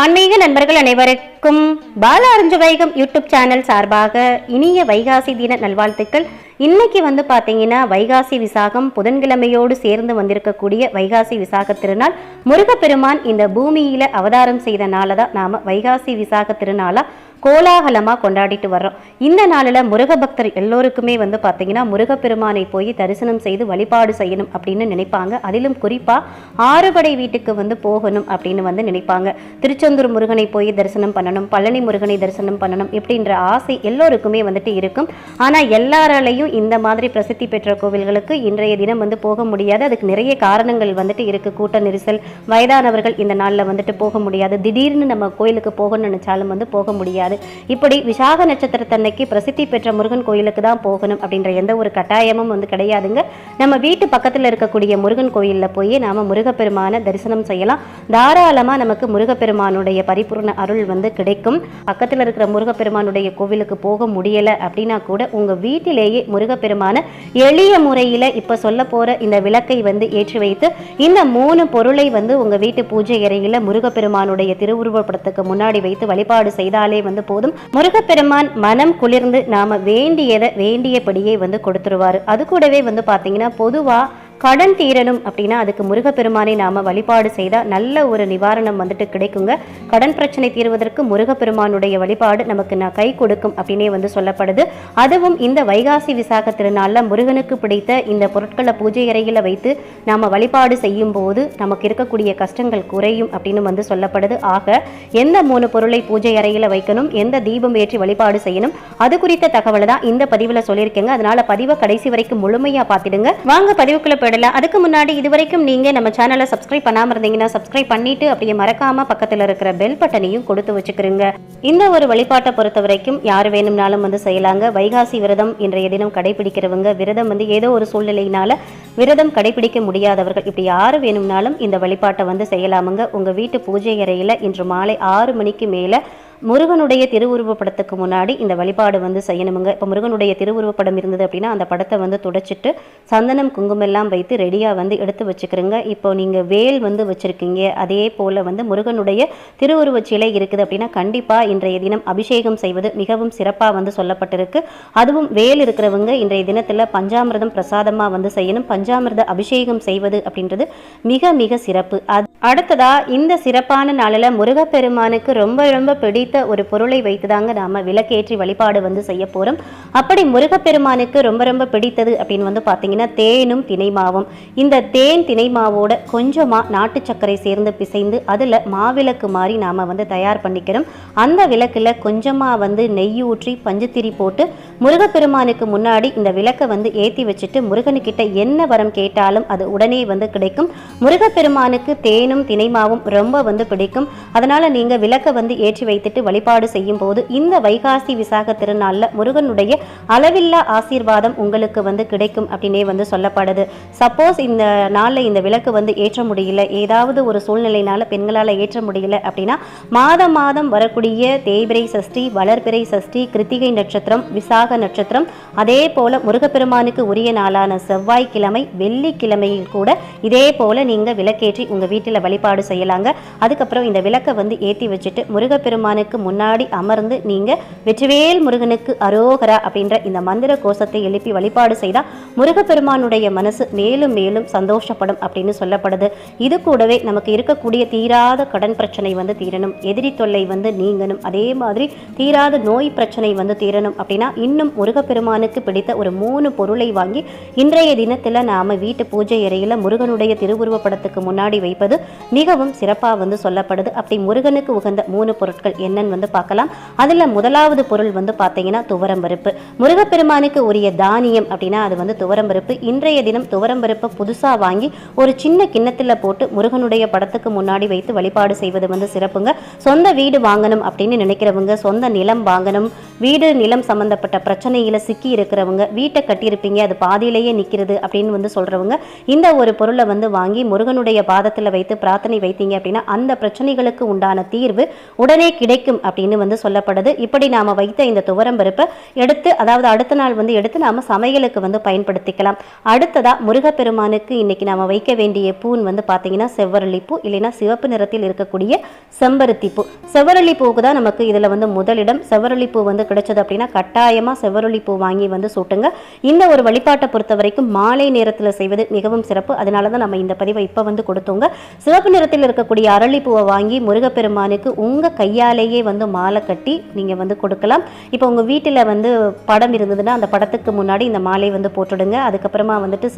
ஆன்மீக நண்பர்கள் அனைவருக்கும் பால அறிஞ்ச வைகம் யூடியூப் சேனல் சார்பாக இனிய வைகாசி தின நல்வாழ்த்துக்கள். இன்னைக்கு வந்து பார்த்தீங்கன்னா வைகாசி விசாகம் புதன்கிழமையோடு சேர்ந்து வந்திருக்கக்கூடிய வைகாசி விசாக திருநாள். முருகப்பெருமான் இந்த பூமியில அவதாரம் செய்த நாளை தான் நாம வைகாசி விசாக திருநாளா கோலாகலமாக கொண்டாடிட்டு வர்றோம். இந்த நாளில் முருக பக்தர் எல்லோருக்குமே வந்து பார்த்தீங்கன்னா முருகப்பெருமானை போய் தரிசனம் செய்து வழிபாடு செய்யணும் அப்படின்னு நினைப்பாங்க. அதிலும் குறிப்பாக ஆறுபடை வீட்டுக்கு வந்து போகணும் அப்படின்னு வந்து நினைப்பாங்க. திருச்செந்தூர் முருகனை போய் தரிசனம் பண்ணணும் பழனி முருகனை தரிசனம் பண்ணணும் இப்படின்ற ஆசை எல்லோருக்குமே வந்துட்டு இருக்கும். ஆனால் எல்லாராலையும் இந்த மாதிரி பிரசித்தி பெற்ற கோவில்களுக்கு இன்றைய தினம் வந்து போக முடியாது. அதுக்கு நிறைய காரணங்கள் வந்துட்டு இருக்குது கூட்ட நெரிசல் வயதானவர்கள் இந்த நாளில் வந்துட்டு போக முடியாது. திடீர்னு நம்ம கோயிலுக்கு போகணும்னு நினச்சாலும் வந்து போக முடியாது. இப்படி விசாக நட்சத்திரத்தன்னைக்கு பிரசித்தி பெற்ற முருகன் கோயிலுக்கு தான் போகணும் அப்படின்ற எந்த ஒரு கட்டாயமும் வந்து கிடையாதுங்க. நம்ம வீட்டு பக்கத்தில் இருக்கக்கூடிய முருகன் கோயிலில் போய் நாம் முருகப்பெருமானை தரிசனம் செய்யலாம். தாராளமாக நமக்கு முருகப்பெருமானுடைய பரிபூர்ண அருள் வந்து கிடைக்கும். பக்கத்தில் இருக்கிற முருகப்பெருமானுடைய கோவிலுக்கு போக முடியலை அப்படின்னா கூட உங்கள் வீட்டிலேயே முருகப்பெருமானை எளிய முறையில் இப்போ சொல்ல போகிற இந்த விளக்கை வந்து ஏற்றி வைத்து இந்த மூணு பொருளை வந்து உங்கள் வீட்டு பூஜை அறையில் முருகப்பெருமானுடைய திருவுருவப்படத்துக்கு முன்னாடி வைத்து வழிபாடு செய்தாலே வந்து போதும் முருகப்பெருமான் மனம் குளிர்ந்து நாம வேண்டியதை வேண்டியபடியே வந்து கொடுத்துருவாரு. அது கூடவே வந்து பார்த்தீங்கன்னா பொதுவாக கடன் தீரணும் அப்படின்னா அதுக்கு முருகப்பெருமானை நாம வழிபாடு செய்தால் நல்ல ஒரு நிவாரணம் வந்துட்டு கிடைக்குங்க. கடன் பிரச்சனை தீர்வதற்கு முருகப்பெருமானுடைய வழிபாடு நமக்கு நான் கை கொடுக்கும் அப்படின்னே வந்து சொல்லப்படுது. அதுவும் இந்த வைகாசி விசாக திருநாளில் முருகனுக்கு பிடித்த இந்த பொருட்களை பூஜை அறையில் வைத்து நாம வழிபாடு செய்யும் போது நமக்கு இருக்கக்கூடிய கஷ்டங்கள் குறையும் அப்படின்னு வந்து சொல்லப்படுது. ஆக எந்த மூணு பொருளை பூஜை அறையில் வைக்கணும் எந்த தீபம் ஏற்றி வழிபாடு செய்யணும் அது குறித்த தகவலை தான் இந்த பதிவில் சொல்லியிருக்கேங்க. அதனால பதிவை கடைசி வரைக்கும் முழுமையாக பார்த்துடுங்க. வாங்க பதிவுக்குள்ள போயிடலாம் அதுக்கு முன்னாடி இது வரைக்கும் நீங்கள் நம்ம சேனலை சப்ஸ்கிரைப் பண்ணாமல் இருந்தீங்கன்னா சப்ஸ்கிரைப் பண்ணிட்டு அப்படியே மறக்காம பக்கத்தில் இருக்கிற பெல் பட்டனையும் கொடுத்து வச்சுக்கிறீங்க இந்த ஒரு வழிபாட்டை பொறுத்த வரைக்கும் யார் வேணும்னாலும் வந்து செய்யலாங்க. வைகாசி விரதம் இன்றைய தினம் கடைபிடிக்கிறவங்க விரதம் வந்து ஏதோ ஒரு சூழ்நிலையினால விரதம் கடைபிடிக்க முடியாதவர்கள் இப்படி யார் வேணும்னாலும் இந்த வழிபாட்டை வந்து செய்யலாமுங்க. உங்கள் வீட்டு பூஜை அறையில் இன்று மாலை ஆறு மணிக்கு மேலே முருகனுடைய திருவுருவப்படத்துக்கு முன்னாடி இந்த வழிபாடு வந்து செய்யணுமுங்க. இப்போ முருகனுடைய திருவுருவப்படம் இருந்தது அப்படின்னா அந்த படத்தை வந்து துடைச்சிட்டு சந்தனம் குங்குமெல்லாம் வைத்து ரெடியாக வந்து எடுத்து வச்சுக்கிறோங்க. இப்போ நீங்கள் வேல் வந்து வச்சுருக்கீங்க அதே போல் வந்து முருகனுடைய திருவுருவச் சிலை இருக்குது அப்படின்னா கண்டிப்பாக இன்றைய தினம் அபிஷேகம் செய்வது மிகவும் சிறப்பாக வந்து சொல்லப்பட்டிருக்கு. அதுவும் வேல் இருக்கிறவங்க இன்றைய தினத்தில் பஞ்சாமிர்தம் பிரசாதமாக வந்து செய்யணும். பஞ்சாமிரத அபிஷேகம் செய்வது அப்படின்றது மிக மிக சிறப்பு. அது அடுத்ததாக இந்த சிறப்பான நாளில் முருகப்பெருமானுக்கு ரொம்ப ரொம்ப பிடி பிடித்த ஒரு பொருளை வைத்து தாங்க நாம் விளக்கேற்றி வழிபாடு வந்து செய்ய போகிறோம் அப்படி முருகப்பெருமானுக்கு ரொம்ப ரொம்ப பிடித்தது அப்படின்னு வந்து பார்த்தீங்கன்னா தேனும் தினைமாவும். இந்த தேன் தினைமாவோட கொஞ்சமாக நாட்டு சர்க்கரை சேர்ந்து பிசைந்து அதில் மாவிளக்கு மாதிரி நாம் வந்து தயார் பண்ணிக்கிறோம். அந்த விளக்கில் கொஞ்சமாக வந்து நெய் ஊற்றி பஞ்சுத்திரி போட்டு முருகப்பெருமானுக்கு முன்னாடி இந்த விளக்கை வந்து ஏற்றி வச்சுட்டு முருகனுக்கிட்ட என்ன வரம் கேட்டாலும் அது உடனே வந்து கிடைக்கும். முருகப்பெருமானுக்கு தேனும் தினைமாவும் ரொம்ப வந்து பிடிக்கும். அதனால் நீங்கள் விளக்கை வந்து ஏற்றி வைத்துட்டு வழிபாடு செய்யும் போது இந்த வைகாசி விசாக திருநாளில் முருகனுடைய அளவில்லா ஆசீர்வாதம் உங்களுக்கு வந்து கிடைக்கும் அப்படின்னே வந்து சொல்லப்படுது. சப்போஸ் இந்த நாளில் இந்த விளக்கு வந்து ஏற்ற முடியல ஏதாவது ஒரு சூழ்நிலைனால பெண்களால் ஏற்ற முடியல அப்படின்னா மாதம் மாதம் வரக்கூடிய தேய்பிரை சஷ்டி வளர்பிறை சஷ்டி கிருத்திகை நட்சத்திரம் விசாக நட்சத்திரம் அதே போல முருகப்பெருமானுக்கு உரிய நாளான செவ்வாய்க்கிழமை வெள்ளிக்கிழமையில் கூட இதே போல நீங்கள் விளக்கேற்றி உங்கள் வீட்டில் வழிபாடு செய்யலாங்க. அதுக்கப்புறம் இந்த விளக்கை வந்து ஏற்றி வச்சுட்டு முருகப்பெருமானுக்கு முருகனுக்கு முன்னாடி அமர்ந்து நீங்கள் வெற்றிவேல் முருகனுக்கு அரோகரா அப்படின்ற இந்த மந்திர கோஷத்தை எழுப்பி வழிபாடு செய்தால் முருகப்பெருமானுடைய மனசு மேலும் மேலும் சந்தோஷப்படும் அப்படின்னு சொல்லப்படுது. இது கூடவே நமக்கு இருக்கக்கூடிய தீராத கடன் பிரச்சனை வந்து தீரணும். எதிரி தொல்லை வந்து நீங்கணும். அதே மாதிரி தீராத நோய் பிரச்சனை வந்து தீரணும் அப்படின்னா இன்னும் முருகப்பெருமானுக்கு பிடித்த ஒரு மூணு பொருளை வாங்கி இன்றைய தினத்தில் நாம் வீட்டு பூஜை அறையில் முருகனுடைய திருவுருவ படத்துக்கு முன்னாடி வைப்பது மிகவும் சிறப்பாக வந்து சொல்லப்படுது. அப்படி முருகனுக்கு உகந்த மூணு பொருட்கள் என்ன என்னன்னு வந்து பார்க்கலாம். அதில் முதலாவது பொருள் வந்து பார்த்தீங்கன்னா துவரம்பருப்பு முருகப்பெருமானுக்கு உரிய தானியம் அப்படின்னா அது வந்து துவரம்பருப்பு இன்றைய தினம் துவரம்பருப்பை புதுசாக வாங்கி ஒரு சின்ன கிண்ணத்தில் போட்டு முருகனுடைய படத்துக்கு முன்னாடி வைத்து வழிபாடு செய்வது வந்து சிறப்புங்க. சொந்த வீடு வாங்கணும் அப்படின்னு நினைக்கிறவங்க சொந்த நிலம் வாங்கணும் வீடு நிலம் சம்பந்தப்பட்ட பிரச்சனையில் சிக்கி இருக்கிறவங்க வீட்டை கட்டியிருப்பீங்க அது பாதியிலேயே நிற்கிறது அப்படின்னு வந்து சொல்கிறவங்க இந்த ஒரு பொருளை வந்து வாங்கி முருகனுடைய பாதத்தில் வைத்து பிரார்த்தனை வைத்தீங்க அப்படின்னா அந்த பிரச்சனைகளுக்கு உண்டான தீர்வு உடனே கிடைக்கும். கிடைக்கும் அப்படின்னு வந்து சொல்லப்படுது. இப்படி நாம் வைத்த இந்த துவரம் பருப்பை எடுத்து அதாவது அடுத்த நாள் வந்து எடுத்து நாம் சமையலுக்கு வந்து பயன்படுத்திக்கலாம். அடுத்ததாக முருகப்பெருமானுக்கு இன்றைக்கி நாம் வைக்க வேண்டிய பூன்னு வந்து பார்த்தீங்கன்னா செவ்வரளி பூ இல்லைன்னா சிவப்பு நிறத்தில் இருக்கக்கூடிய செம்பருத்தி பூ செவ்வரளி பூவுக்கு தான் நமக்கு இதில் வந்து முதலிடம். செவ்வரளி பூ வந்து கிடைச்சது அப்படின்னா கட்டாயமாக செவ்வரளி பூ வாங்கி வந்து சூட்டுங்க. இந்த ஒரு வழிபாட்டை பொறுத்த வரைக்கும் மாலை நேரத்தில் செய்வது மிகவும் சிறப்பு. அதனால தான் நம்ம இந்த பதிவை இப்போ வந்து கொடுத்தோங்க. சிவப்பு நிறத்தில் இருக்கக்கூடிய அரளிப்பூவை வாங்கி முருகப்பெருமானுக்கு உங்கள் கையாலேயே வந்து மாலை கட்டி நீங்கள் வந்து கொடுக்கலாம். இப்போ உங்கள் வீட்டில் வந்து படம் இருந்ததுன்னா அந்த படத்துக்கு முன்னாடி இந்த மாலை வந்து போட்டுடுங்க. அதுக்கப்புறமா வந்துட்டு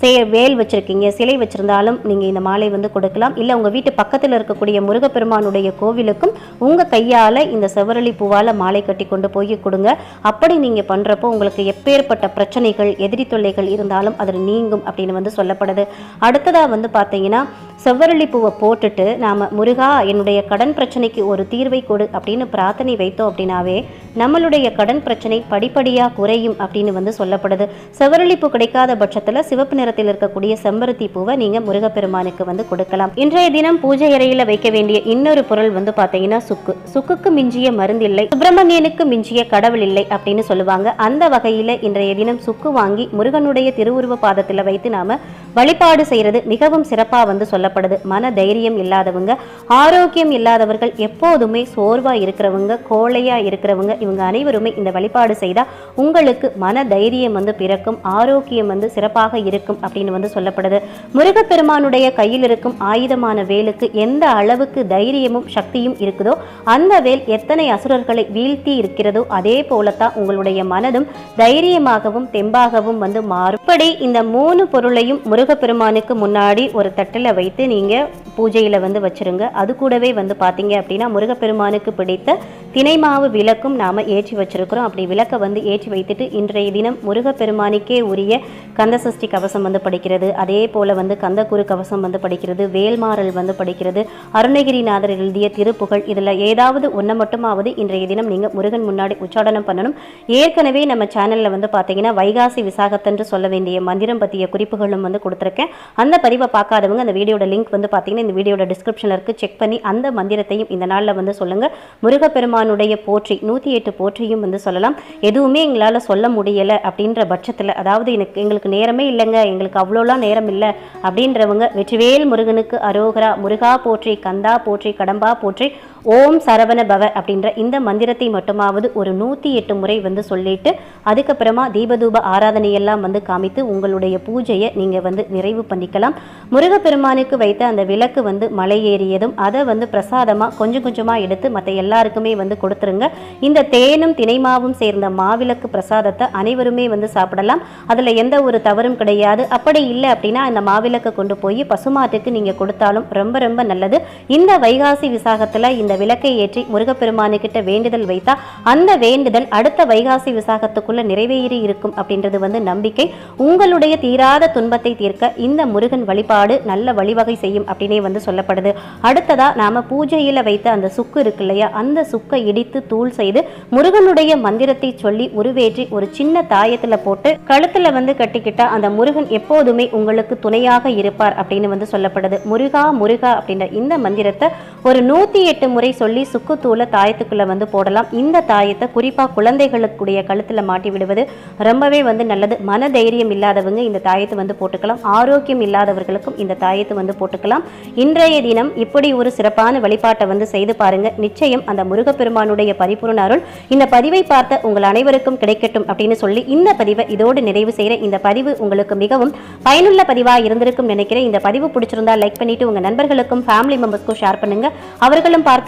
சே வேல் வச்சுருக்கீங்க சிலை வச்சுருந்தாலும் நீங்கள் இந்த மாலை வந்து கொடுக்கலாம். இல்லை உங்கள் வீட்டு பக்கத்தில் இருக்கக்கூடிய முருகப்பெருமானுடைய கோவிலுக்கும் உங்கள் கையால் இந்த செவரளி பூவால் மாலை கட்டி கொண்டு போய் கொடுங்க. அப்படி நீங்கள் பண்ணுறப்போ உங்களுக்கு எப்பேற்பட்ட பிரச்சனைகள் எதிரி தொல்லைகள் இருந்தாலும் அதில் நீங்கும் அப்படின்னு வந்து சொல்லப்படுது. அடுத்ததாக வந்து பார்த்தீங்கன்னா செவ்வரளி பூவை போட்டுட்டு நாம் முருகா என்னுடைய கடன் பிரச்சனைக்கு ஒரு தீர்வை கொடு அப்படின்னு பிரார்த்தனை வைத்தோம் அப்படின்னாவே நம்மளுடைய கடன் பிரச்சனை படிப்படியாக குறையும் அப்படின்னு வந்து சொல்லப்படுது. செவரளிப்பு கிடைக்காத பட்சத்தில் சிவப்பு நிறத்தில் இருக்கக்கூடிய செம்பருத்தி பூவை நீங்கள் முருகப்பெருமானுக்கு வந்து கொடுக்கலாம். இன்றைய தினம் பூஜை அறையில் வைக்க வேண்டிய இன்னொரு பொருள் வந்து பார்த்தீங்கன்னா சுக்கு. சுக்குக்கு மிஞ்சிய மருந்தில்லை சுப்பிரமணியனுக்கு மிஞ்சிய கடவுள் இல்லை அப்படின்னு சொல்லுவாங்க. அந்த வகையில் இன்றைய தினம் சுக்கு வாங்கி முருகனுடைய திருவுருவ பாதத்தில் வைத்து நாம வழிபாடு செய்கிறது மிகவும் சிறப்பாக வந்து சொல்லப்படுது. மன தைரியம் இல்லாதவங்க ஆரோக்கியம் இல்லாதவர்கள் எப்போதுமே சோர்வாக இருக்கிறவங்க கோழையாக இருக்கிறவங்க இவங்க அனைவருமே இந்த வழிபாடு செய்தால் உங்களுக்கு மன தைரியம் வந்து பிறக்கும் ஆரோக்கியம் வந்து சிறப்பாக இருக்கும் அப்படின்னு வந்து சொல்லப்படுது. முருகப்பெருமானுடைய கையில் இருக்கும் ஆயுதமான வேலுக்கு எந்த அளவுக்கு தைரியமும் சக்தியும் இருக்குதோ அந்த வேல் எத்தனை அசுரர்களை வீழ்த்தி இருக்கிறதோ அதே போலத்தான் உங்களுடைய மனதும் தைரியமாகவும் தெம்பாகவும் வந்து மாறும். இப்படி இந்த மூணு பொருளையும் முருகப்பெருமானுக்கு முன்னாடி ஒரு தட்டில் வைத்து நீங்க பூஜையில் வந்து வச்சிருங்க. அது கூடவே வந்து பார்த்தீங்க அப்படின்னா முருகப்பெருமானுக்கு பிடித்த தினை மாவு விளக்கும் நாம ஏற்றி வச்சிருக்கிறோம். அப்படி விளக்கை வந்து ஏற்றி வைத்துட்டு இன்றைய தினம் முருகப்பெருமானுக்கே உரிய கந்த சஷ்டி கவசம் வந்து படிக்கிறது. அதே போல வந்து கந்த குரு கவசம் வந்து படிக்கிறது. வேல்மாறல் வந்து படிக்கிறது. அருணகிரிநாதர் எழுதிய திருப்புகழ். இதுல ஏதாவது ஒன்றை மட்டுமாவது இன்றைய தினம் நீங்க முருகன் முன்னாடி உச்சாடனம் பண்ணணும். ஏற்கனவே நம்ம சேனல்ல வந்து பாத்தீங்கன்னா வைகாசி விசாகத்தன்று சொல்ல வேண்டிய மந்திரம் பற்றிய குறிப்புகளும் வந்து கொடுத்துருக்கேன். அந்த பதிவை பார்க்காதவங்க அந்த வீடியோட லிங்க் வந்து பார்த்தீங்கன்னா இந்த வீடியோட டிஸ்கிரிப்ஷனில் இருக்குது செக் பண்ணி அந்த மந்திரத்தையும் இந்த நாளில் வந்து சொல்லுங்கள் முருகப்பெருமானுடைய போற்றி நூற்றி எட்டு போற்றியும் வந்து சொல்லலாம். எதுவுமே எங்களால் சொல்ல முடியலை அப்படின்ற பட்சத்தில் அதாவது எனக்கு எங்களுக்கு நேரமே இல்லைங்க எங்களுக்கு அவ்வளோலாம் நேரம் இல்லை அப்படின்றவங்க வெற்றிவேல் முருகனுக்கு அரோகரா முருகா போற்றி கந்தா போற்றி கடம்பா போற்றி ஓம் சரவண பவ அப்படின்ற இந்த மந்திரத்தை மட்டுமாவது ஒரு நூற்றி எட்டு முறை வந்து சொல்லிட்டு அதுக்கப்புறமா தீபதூப ஆராதனையெல்லாம் வந்து காமித்து உங்களுடைய பூஜையை நீங்கள் வந்து நிறைவு பண்ணிக்கலாம். முருகப்பெருமானுக்கு வைத்த அந்த விளக்கு வந்து மலை ஏறியதும் அதை வந்து பிரசாதமாக கொஞ்சம் கொஞ்சமாக எடுத்து மற்ற எல்லாருக்குமே வந்து கொடுத்துருங்க. இந்த தேனும் தினைமாவும் சேர்ந்த மாவிளக்கு பிரசாதத்தை அனைவருமே வந்து சாப்பிடலாம். அதில் எந்த ஒரு தவறும் கிடையாது. அப்படி இல்லை அப்படின்னா அந்த மாவிளக்கை கொண்டு போய் பசுமாட்டுக்கு நீங்கள் கொடுத்தாலும் ரொம்ப ரொம்ப நல்லது. இந்த வைகாசி விசாகத்தில் இந்த விளக்கை ஏற்றி முருகப்பெருமானுக்கிட்ட வேண்டுதல் வைத்தா அந்த வேண்டுதல் அடுத்த வைகாசி விசாகத்துக்குள்ள நிறைவேறி இருக்கும் அப்படின்றது வந்து நம்பிக்கை. உங்களுடைய தீராத துன்பத்தை தீர்க்க இந்த முருகன் வழிபாடு நல்ல வழிவகை செய்யும் அப்படின்னே வந்து சொல்லப்படுது. அடுத்ததா நாம பூஜையில வைத்த அந்த சுக்கு இருக்கு இல்லையா அந்த சுக்கை இடித்து தூள் செய்து முருகனுடைய மந்திரத்தை சொல்லி உருவேற்றி ஒரு சின்ன தாயத்துல போட்டு கழுத்துல வந்து கட்டிக்கிட்டா அந்த முருகன் எப்போதுமே உங்களுக்கு துணையாக இருப்பார் அப்படின்னு வந்து சொல்லப்படுது. முருகா முருகா அப்படின்ற இந்த மந்திரத்தை ஒரு நூத்தி எட்டு முறை சொல்லி சுக்குத்தூளை தாயத்துக்குள்ளே வந்து போடலாம். இந்த தாயத்தை குறிப்பாக குழந்தைகளுக்குடைய கழுத்தில் மாட்டி விடுவது ரொம்பவே வந்து நல்லது. மன தைரியம் இல்லாதவங்க இந்த தாயத்தை வந்து போட்டுக்கலாம். ஆரோக்கியம் இல்லாதவர்களுக்கும் இந்த தாயத்தை வந்து போட்டுக்கலாம். இன்றைய தினம் இப்படி ஒரு சிறப்பான வழிபாட்டை வந்து செய்து பாருங்க. நிச்சயம் அந்த முருகப்பெருமானுடைய பரிபூர்ண அருள் இந்த பதிவை பார்த்த உங்கள் அனைவருக்கும் கிடைக்கட்டும் அப்படின்னு சொல்லி இந்த பதிவை இதோடு நிறைவு செய்கிற இந்த பதிவு உங்களுக்கு மிகவும் பயனுள்ள பதிவாக இருந்திருக்கும் நினைக்கிறேன். இந்த பதிவு பிடிச்சிருந்தா லைக் பண்ணிட்டு உங்கள் நண்பர்களுக்கும் ஃபேமிலி மெம்பர்ஸ்க்கும் ஷேர் பண்ணுங்க. அவர்களும் பார்த்து